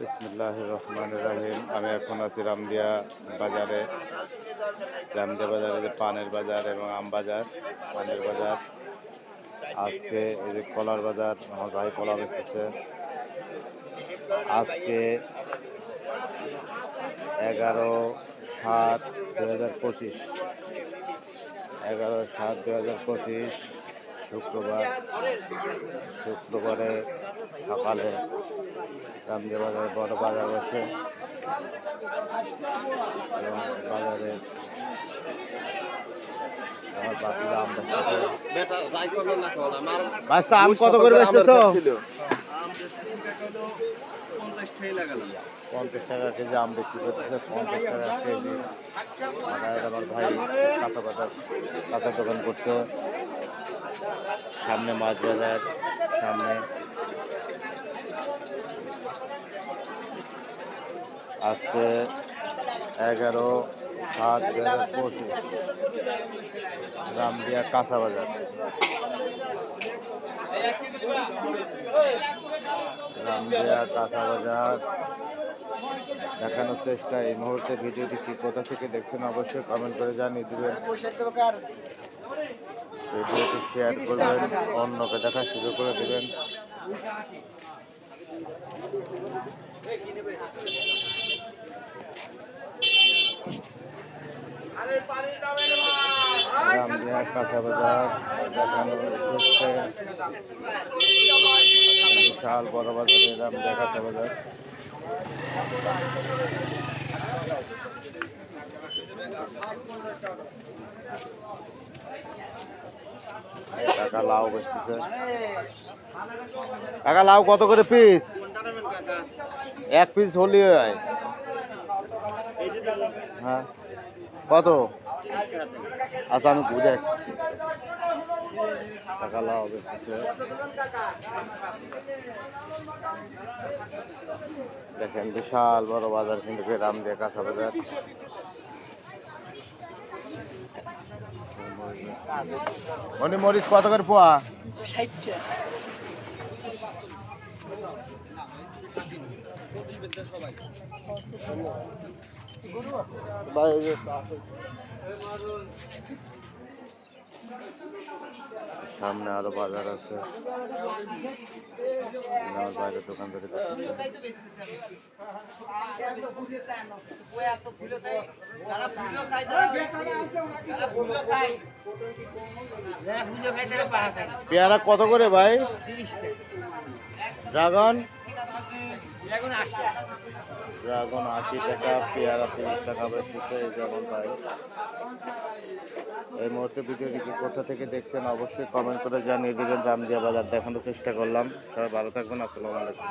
রহমান রাহিম আমি এখন আছি রামদিয়া বাজারে। রামদিয়া বাজারে যে পানের বাজার এবং আম বাজার, পানের বাজার। আজকে এই যে কলার বাজার, আমার ভাই কলা বেচতেছে। আজকে এগারো সাত দু হাজার পঁচিশ। এগারো সাত দু হাজার পঁচিশ। শুক্রবার শুক্রবারে সকালে রামদিয়া বাজারে বড় বাজার বসে এবং বাজারে আম কত করে বেচতেছো? পঞ্চাশ টাকা কেজি আম বিক্রি করতেছে পঞ্চাশ টাকা কেজি। আমার ভাই কাঁচা কাঁচা দোকান করছে। সামনে মাছ বাজার সামনে আজকে এগারো সাত দু হাজার পঁচিশ রামদিয়া কাঁচা বাজার রামদিয়া কাঁচা বাজার দেখানোর চেষ্টা এই মুহূর্তে ভিডিওটি কি কোথা থেকে দেখছেন অবশ্যই কমেন্ট করে জানিয়ে দেবেন। ভিডিওটি শেয়ার করবেন, অন্যকে দেখা শুরু করে দিবেন রামদিয়া কাঁচা বাজার, দেখানো হচ্ছে। বিশাল বড় বাজারে। কাকা লাউ বেচতেছে কাকা লাউ কত করে পিস এক পিস হলি হয়। হ্যাঁ কত? আচ্ছা আমি বুঝে আসতেছি টাকা লাউ বেচতেছে দেখেন, বিশাল বড় বাজার কিন্তু রাম দিয়ে কাঁচা বাজার। মনি মরিচ কত করে পোয়া? সামনে আরও বাজার আছে। আমার বাইরে দোকান ধরে পেয়ারা কত করে ভাই? ড্রাগন? ড্রাগন আশি। টাকা, পেয়ারা তিরিশ টাকা বেচতেছে এই ড্রাগন ভাই। এই মুহূর্তে ভিডিওটি কোথা থেকে দেখছেন অবশ্যই কমেন্ট করে জানিয়ে দেবেন। রামদিয়া বাজার দেখানোর চেষ্টা করলাম। সবাই ভালো থাকবেন, আসসালামু আলাইকুম।